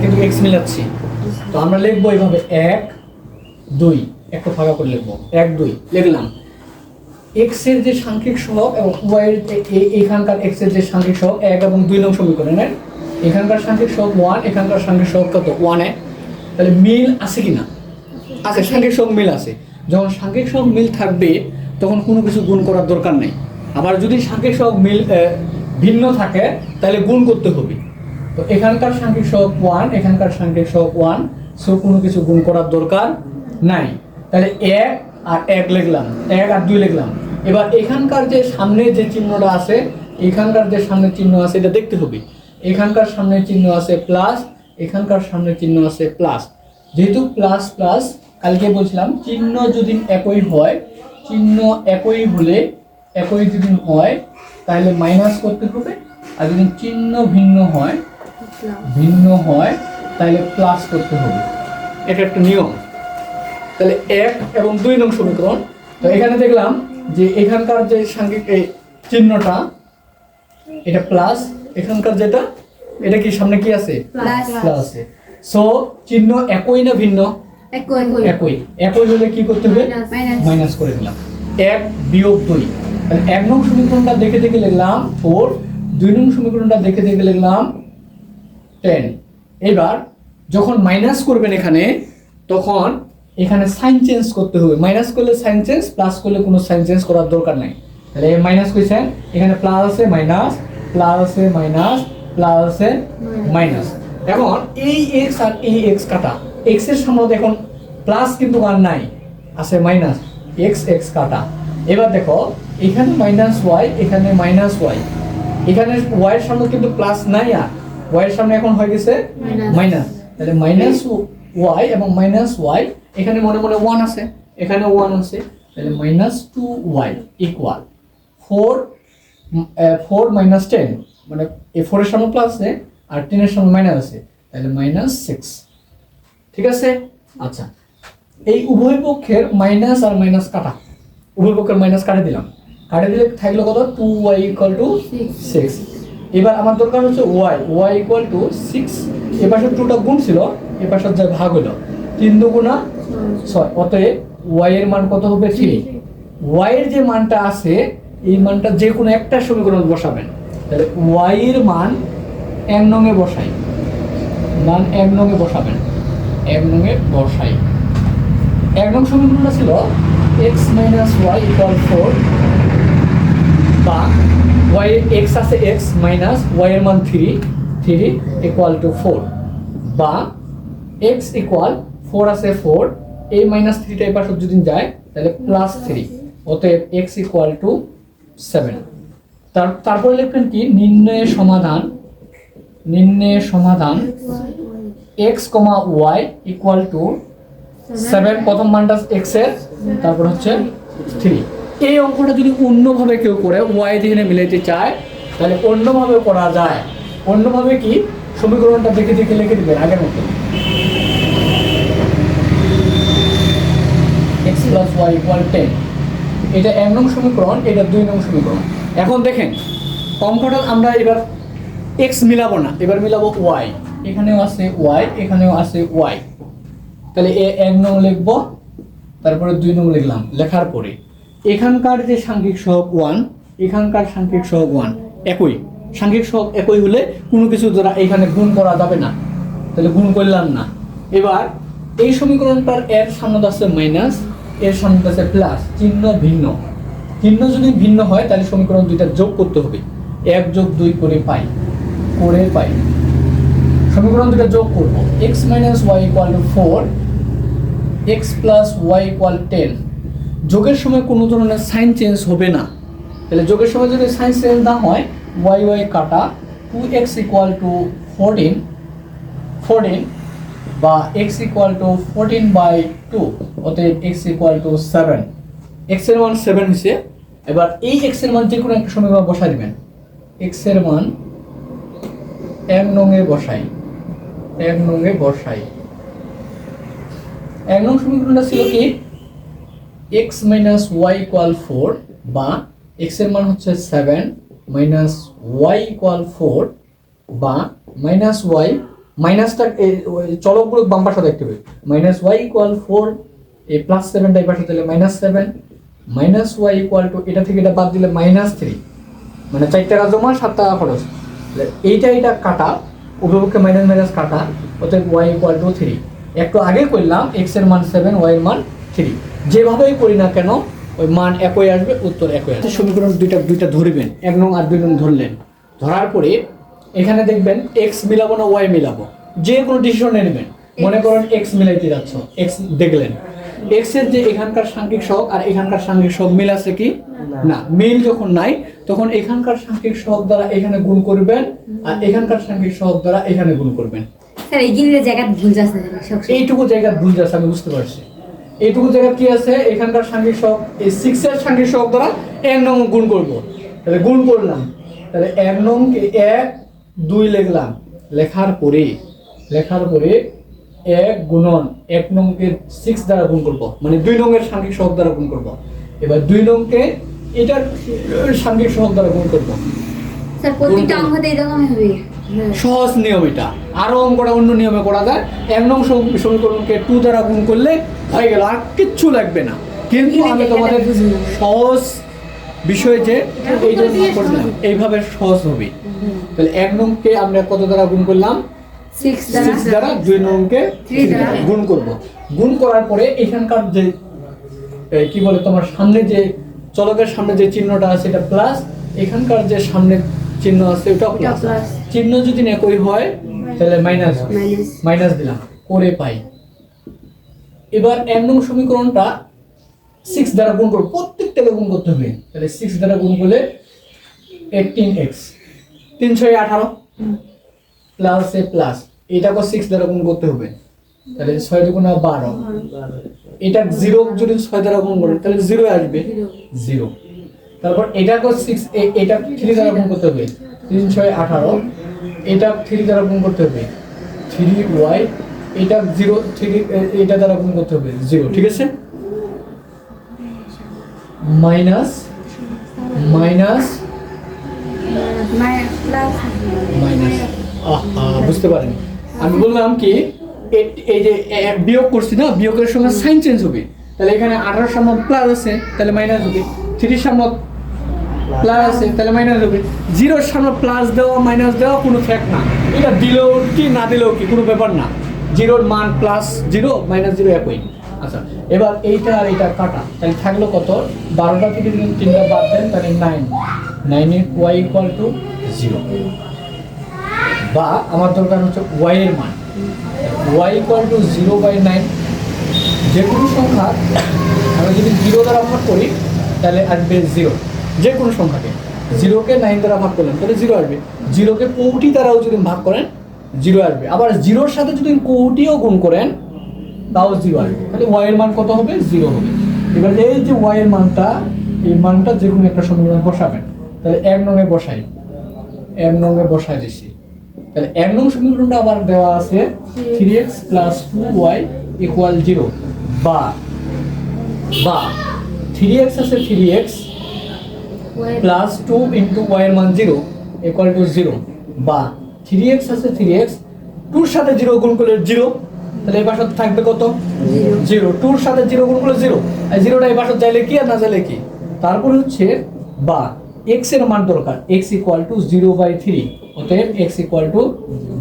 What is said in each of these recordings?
কিন্তু এক্স মিলাচ্ছি। তো আমরা লিখব এইভাবে এক, দুই। একটা ফাঁকা করে লিখব। এক, দুই। লিখলাম। এক্সের যে সাংখ্যিক সহগ এবং ওয়াই এর এখানকার এক্সের যে সাংখ্যিক সহগ, এক এবং দুই নং সমীকরণের এখানকার সাংখ্যিক সহগ ওয়ান এখানকার সাংখ্যিক সহগ কত? ওয়ানে তাহলে মিল আছে কিনা? আছে, সাংখ্যিক সহগ মিল আছে। যখন সাংখ্যিক সহগ মিল থাকবে, তখন কোনো কিছু গুণ করার দরকার নেই। আবার যদি সাংখ্যিক সহগ মিল ভিন্ন থাকে, তাহলে গুণ করতে হবে। তো এখানকার সাংখ্যিক সহগ ওয়ান, এখানকার সাংখ্যিক সহগ ওয়ান, সো কোনো কিছু গুণ করার দরকার নাই। তাহলে এক আর এক লিখলাম, এক আর দুই লিখলাম। এবার এখানকার যে সামনে যে চিহ্নটা আছে, এখানকার যে সামনের চিহ্ন আছে, এটা দেখতে হবে। এখানকার সামনের চিহ্ন আছে প্লাস এখানকার সামনের চিহ্ন আছে প্লাস যেহেতু প্লাস প্লাস কালকে বলছিলাম, চিহ্ন যদি একই হয়, চিহ্ন একই হলে, একই যদি হয়, তাহলে মাইনাস করতে হবে। আর যদি চিহ্ন ভিন্ন হয় ভিন্ন হয় তাহলে প্লাস করতে হবে। এটা একটা নিয়ম। তাহলে এক এবং দুই নং সমীকরণ। তো এখানে দেখলাম যে এখানকার যে সাংখ্যিক এই চিহ্নটা এটা প্লাস এখানকার যেটা এটা কি সামনে কি আছে? প্লাস প্লাস আছে। সো চিহ্ন একই না ভিন্ন? একই। একই। একই। হলে কি করতে হবে? মাইনাস মাইনাস করে দিলাম। এক বিয়োগ দুই। তাহলে এক নং সমীকরণটা দেখে দেখে লিখলাম ফোর দুই নং সমীকরণটা দেখে দেখে লিখলাম টেন এবার যখন মাইনাস করবেন এখানে, তখন এখানে সাইন চেঞ্জ করতে হবে। মাইনাস করলে সাইন চেঞ্জ প্লাস করলে কোনো সাইন চেঞ্জ করার দরকার নাই। তাহলে মাইনাস করেছেন এখানে প্লাস আছে মাইনাস প্লাস আছে মাইনাস প্লাস আছে মাইনাস এখন এই এক্স আর এই এক্স কাটা। এক্সের সামনে দেখুন প্লাস কিন্তু আর নাই, আছে মাইনাস এক্স এক্স কাটা। এবার দেখো, এখানে মাইনাস ওয়াই এখানে মাইনাস ওয়াই এখানে ওয়াই এর সামনে কিন্তু প্লাস নাই আর। ওয়াই এর সামনে এখন হয়ে গেছে মাইনাস তাহলে মাইনাস ওয়াই এবং মাইনাস ওয়াই এখানে মনে মনে ওয়ান আছে এখানে ওয়ান আছে তাহলে minus two Y equal four four minus ten মানে এ ফোরের সামনে প্লাস আছে আর টেনের সামনে মাইনাস আছে তাহলে মাইনাস সিক্স ঠিক আছে? আচ্ছা এই উভয় পক্ষের মাইনাস আর মাইনাস কাটা। উভয় পক্ষের মাইনাস কাটে দিলাম। কাটে দিলে থাকল কত? Two Y equal to six এবার আমার দরকার হচ্ছে Y Y equal to six এ টুটা গুণ ছিল এ পাশে যা ভাগ হলো, তিন দুগুণা ছয়, অতএব ওয়াই এর মান কত হবে থ্রি ওয়াই এর যে মানটা আছে, এই মানটা যে কোনো একটা সমীকরণ বসাবেন। তাহলে ওয়াই এর মান এক নঙে বসাই। মান এক নঙে বসাবেন। এক নঙে বসাই। এক নং সমীকরণটা ছিল X minus Y equal four বা এক্স আছে এক্স মাইনাস ওয়াই এর মান three three equal to four বা এক্স ইকুয়াল ফোর আছে ফোর এই মাইনাস থ্রিটা পাশে যদি যায়, তাহলে প্লাস থ্রি অতএব এক্স ইকুয়াল টু সেভেন তার, তারপরে লিখবেন কি? নির্ণয়ের সমাধান নির্ণয়ের সমাধান X comma Y equal to seven প্রথম মানটা এক্সের, তারপর হচ্ছে থ্রি এই অঙ্কটা যদি অন্যভাবে কেউ করে ওয়াই যেখানে মিলাইতে চায়, তাহলে অন্যভাবে করা যায়। অন্যভাবে কি? সমীকরণটা দেখে দেখে লিখে দিবেন আগের মতো। X plus Y equal ten এটা এক নং সমীকরণ, এটা দুই নং সমীকরণ। এখন দেখেন, অঙ্কটা আমরা এবার এক্স মিলাবো না, এবার মিলাবো ওয়াই এখানেও আছে ওয়াই এখানেও আছে ওয়াই তাহলে এ এক নং লিখব, তারপরে দুই নং লিখলাম। লেখার পরে এখানকার যে সাংখ্যিক সহগ ওয়ান, এখানকার সাংখ্যিক সহগ ওয়ান একই। সাংখ্যিক সহগ একই হলে কোনো কিছু দ্বারা এখানে গুণ করা যাবে না। তাহলে গুণ করলাম না। এবার এই সমীকরণটার এর সামনে আছে মাইনাস, এর সামনে আছে প্লাস, চিহ্ন ভিন্ন। চিহ্ন যদি ভিন্ন হয়, তাহলে সমীকরণ দুইটা যোগ করতে হবে। এক যোগ দুই করে পাই করে পাই। সমীকরণ দুটো যোগ করব। X minus Y equal to four X plus Y equal ten যোগের সময় কোনো ধরনের সাইন চেঞ্জ হবে না। তাহলে যোগের সময় যদি সাইন চেঞ্জ না হয় ওয়াই ওয়াই কাটা two X equal to fourteen fourteen বা X equal to fourteen by two অতএব এক্স ইকুয়াল টু সেভেন এক্সের মান সেভেন হয়েছে, এবার এই এক্সের মান যে কোনো একটা সমীকরণ বসাই দিবেন। এক্সের মান এক নঙে বসাই, এক নঙে বসাই। এক নং সমীকরণটা ছিল কি? X minus Y equal four বা এক্সের মান হচ্ছে seven minus Y equal four বা মাইনাস ওয়াই মাইনাসটা চলকগুলো বাম পাশে দেখতে হবে মাইনাস ওয়াই ইকুয়াল ফোর এই প্লাস সেভেনটা এই পাশে দিলে minus seven minus Y equal to এটা থেকে এটা বাদ দিলে মাইনাস থ্রি মানে চার টাকা জমা সাত টাকা খরচ এইটা এটা কাটা উপভোগকে মাইনাস মাইনাস কাটা, অতএব ওয়াই ইকুয়াল টু থ্রি একটু আগে করলাম এক্সের মান সেভেন ওয়াই এর মান থ্রি যেভাবেই করি না কেন ওই মান একই আসবে উত্তর একই আসবে। সমীকরণ দুইটা দুইটা ধরবেন। এক নং আর দুই নং ধরলেন। ধরার পরে এখানে দেখবেন এক্স মিলাবো না ওয়াই মিলাবো। যে কোনো ডিসিশন নেবেন। মনে করেন এক্স মিলাইতে যাচ্ছ এক্স দেখলেন। এক্সের যে এখানকার সাংখ্যিক সহগ আর এখানকার সাংখ্যিক সহগ মিল আছে কি? না। মিল যখন নাই তখন এখানকার সাংখ্যিক সহগ দ্বারা এখানে গুণ করবেন আর এখানকার সাংখ্যিক সহগ দ্বারা এখানে গুণ করবেন। স্যার এই গিলের জায়গা ভুল যাচ্ছে এইটুকু জায়গা ভুল যাচ্ছে আমি বুঝতে পারছি। এইটুকু জায়গা কি আছে? এখানকার সাংখ্যিক সহগ এই সিক্স এর সাংখ্যিক সহগ দ্বারা এক নং গুণ করব। তাহলে গুণ করলাম। তাহলে এক নংকে এক দুই লিখলাম। লেখার পরে লেখার পরে এক গুণন এক নংকে সিক্স দ্বারা গুণ করব। মানে দুই নংয়ের সাংখ্যিক সহগ দ্বারা গুণ করব। এবার দুই নংকে এটার সাংখ্যিক সহগ দ্বারা গুণ করব। স্যার প্রত্যেকটা অঙ্কতে এরকমই হবে। সহজ নিয়ম এটা। আরও অঙ্কটা অন্য নিয়মে করা যায়। এক নং সমীকরণকে টু দ্বারা গুণ করলে হয়ে গেল আর কিচ্ছু লাগবে না। কিন্তু আমি তোমাদের সহজ বিষয় যে এই জন্য করলাম। এইভাবে সহজ হবে। তাহলে এক নংকে আমরা কত দ্বারা গুণ করলাম? সিক্স দ্বারা। দুই নংকে গুণ করব। গুণ করার পরে এখানকার যে কি বলে তোমার সামনে যে চলকের সামনে যে চিহ্নটা আছে এটা প্লাস এখানকার যে সামনে চিহ্ন আছে ওটা প্লাস। চিহ্ন যদি একই হয় তাহলে মাইনাস মাইনাস দিলাম করে পাই। এবার এম নং সমীকরণটা সিক্স দ্বারা গুণ করব প্রত্যেকটাকে গুণ করতে হবে। তাহলে সিক্স দ্বারা গুণ করলে এইটিন এক্স তিনশো আঠারো প্লাস এ প্লাস এটাকে সিক্স দ্বারা গুণ করতে হবে। তাহলে ছয় দুগুণা বারো। এটা জিরো যদি ছয় দ্বারা গুণ করেন তাহলে জিরো আসবে। জিরো তারপর এটাকে সিক্স এটা থ্রি দ্বারা গুণ করতে হবে। তিন ছয় আঠারো এটা থ্রি দ্বারা গুণ করতে হবে। থ্রি ওয়াই এটা জিরো থ্রি এটা দ্বারা গুণ করতে হবে জিরো ঠিক আছে? মাইনাস মাইনাস মাইনাস বুঝতে পারেন। আমি বললাম কি এই যে বিয়োগ করছি না, বিয়োগের সময় সাইন চেঞ্জ হবে। তাহলে এখানে আঠারোর সামনে প্লাস আছে, তাহলে মাইনাস হবে। থ্রির সামনে প্লাস তাহলে মাইনাস হবে। জিরোর সামনে প্লাস দেওয়া মাইনাস দেওয়া, কোনো ফ্যাক্ট না। এটা দিলেও কি, না দিলেও কি, কোনো ব্যাপার না। জিরোর মান প্লাস জিরো মাইনাস জিরো একই। আচ্ছা এবার এইটা আর এইটা কাটা। তাহলে থাকল কত? বারোটা থেকে যদি তিনটা বাদ দেন, তাহলে nine nine Y equal to zero বা আমার দরকার হচ্ছে ওয়াই এর মান। Y equal to zero by nine যে কোনো সংখ্যা, আমি যদি জিরো দ্বারা ভাগ করি, তাহলে আসবে জিরো যে কোনো সংখ্যাকে। জিরোকে নাইন দ্বারা ভাগ করলেন, তাহলে জিরো আসবে। জিরোকে কৌটি দ্বারাও যদি ভাগ করেন জিরো আসবে। আবার জিরোর সাথে যদি কৌটিও গুণ করেন, তাও জিরো আসবে। তাহলে ওয়াই এর মান কত হবে? জিরো হবে। এবার এই যে ওয়াই এর মানটা, এই মানটা যে কোনো একটা সমীকরণ বসাবেন। তাহলে এক নঙে বসাই। এক নঙে বসাই দিছি। তাহলে এক নং সমীকরণটা আবার দেওয়া আছে three X plus two Y equal zero বা বা থ্রি এক্স আছে three X plus two into Y এর মান জিরো ইকুয়াল টু জিরো বা থ্রি এক্স আছে থ্রি এক্স টুর সাথে জিরো গুণ করলে জিরো তাহলে এই পাশে থাকবে কত? জিরো টুর সাথে জিরো গুণ করলে জিরো আর জিরোটা এই পাশে চাইলে কি আর না চাইলে কি? তারপরে হচ্ছে বা এক্সের মান দরকার। X equal to zero by three অতএব X equal to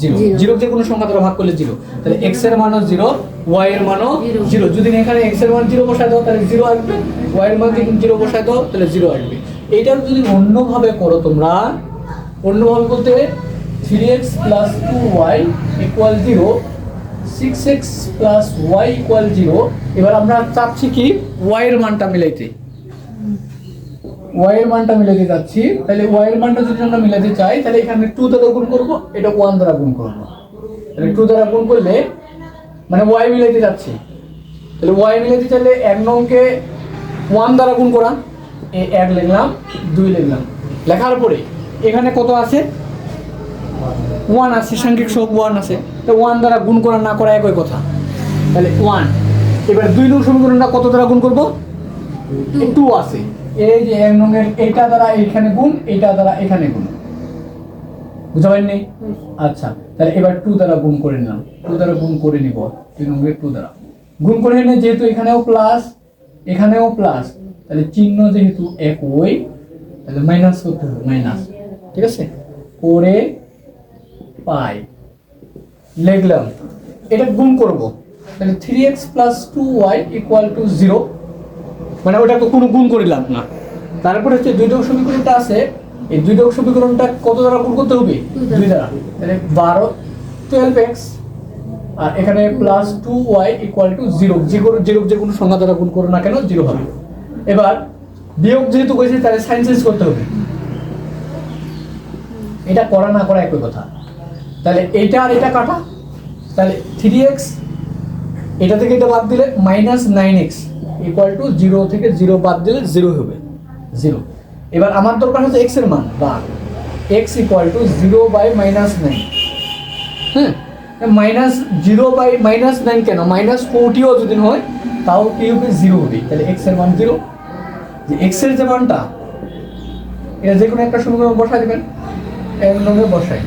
zero. Zero যে কোনো সংখ্যা দ্বারা ভাগ করলে জিরো তাহলে এক্সের মানও জিরো ওয়াই এর মানও. জিরো যদি এখানে এক্সের মান জিরো বসায় দাও তাহলে জিরো আসবে। ওয়াই এর মান যদি জিরো বসায় দাও তাহলে জিরো আসবে। এটা যদি অন্যভাবে করো তোমরা, অন্যভাবে বলতে three X plus two Y equal zero six X plus Y equal zero এবার আমরা চাচ্ছি কি? ওয়াইয়ের মানটা মিলাইতে। ওয়াইয়ের মানটা মিলাতে যাচ্ছি তাহলে ওয়াই এর মানটা যদি আমরা মিলাতে চাই, তাহলে এখানে টু দ্বারা গুণ করব, এটা ওয়ান দ্বারা গুণ করব। তাহলে টু দ্বারা গুণ করলে মানে ওয়াই মিলাইতে যাচ্ছি তাহলে ওয়াই মিলাতে চাইলে এক নংকে ওয়ান দ্বারা গুণ করা। এই এক লিখলাম দুই লিখলাম। লেখার পরে এখানে কত আছে? ওয়ান আছে সাংখ্যিক সব ওয়ান আছে। তো ওয়ান দ্বারা গুণ করা না করা একই কথা। তাহলে ওয়ান এবার দুই নং সমীকরণটা কত দ্বারা গুণ করব? টু আছে। এই যে এক নংয়ের এইটা দ্বারা এইখানে গুণ এইটা দ্বারা এখানে গুণ। বুঝতে পারেননি আচ্ছা তাহলে এবার টু দ্বারা গুণ করে নিলাম। টু দ্বারা গুণ করে নিব তিন অঙ্কের টু দ্বারা। গুণ করে নিয়ে যেহেতু এখানেও প্লাস এখানেও প্লাস তাহলে চিহ্ন যেহেতু একই তাহলে মাইনাস করতে হবে মাইনাস ঠিক আছে? করে পাই। লিখলাম। এটা গুণ করব। তাহলে three X plus two Y equal to zero মানে ওটা তো কোনো গুণ করিলাম না। তারপরে হচ্ছে দুই নং সমীকরণটা আছে। এই দুই নং সমীকরণটা কত দ্বারা গুণ করতে হবে? দুই দ্বারা। দুই দ্বারা। তাহলে বারো টুয়েলভ এক্স আর এখানে plus two Y equal to zero যে কোনো জিরো যে কোনো সংখ্যা দ্বারা গুণ করো না কেন জিরো হবে। এবার বিয়োগ যেহেতু করেছে, তাহলে সাইন চেঞ্জ করতে হবে। এটা করা না করা একই কথা। তাহলে এটা আর এটা কাটা। তাহলে থ্রি এক্স এটা থেকে এটা বাদ দিলে minus nine X equal to zero থেকে জিরো বাদ দিলে জিরো হবে। জিরো এবার আমার দরকার হচ্ছে এক্সের মান বা X equal to zero by minus nine হ্যাঁ minus zero by minus nine কেন? মাইনাস ফোরটিও যদি হয়, তাও কি হবে? জিরো হবে। তাহলে এক্সের মান জিরো যে এক্সের যে মানটা, এটা যে কোনো একটা সমীকরণ বসাই দেবেন। এক নম্বরে বসাই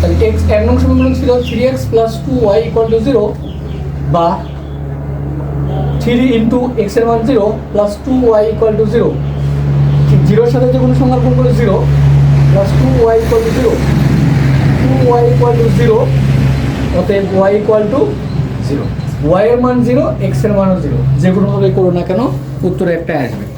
তাহলে এক্স এক নং সমীকরণ ছিল three X plus two Y equal to zero বা থ্রি ইন্টু এক্সের মান zero plus two Y equal to zero জিরোর সাথে যে কোনো সংখ্যা গুণ করে zero plus two Y equal to zero two Y equal to zero অতএব Y equal to zero Y এর মান জিরো এক্সের মানও জিরো যে কোনোভাবে করো না কেন, উত্তরে একটা আসবে।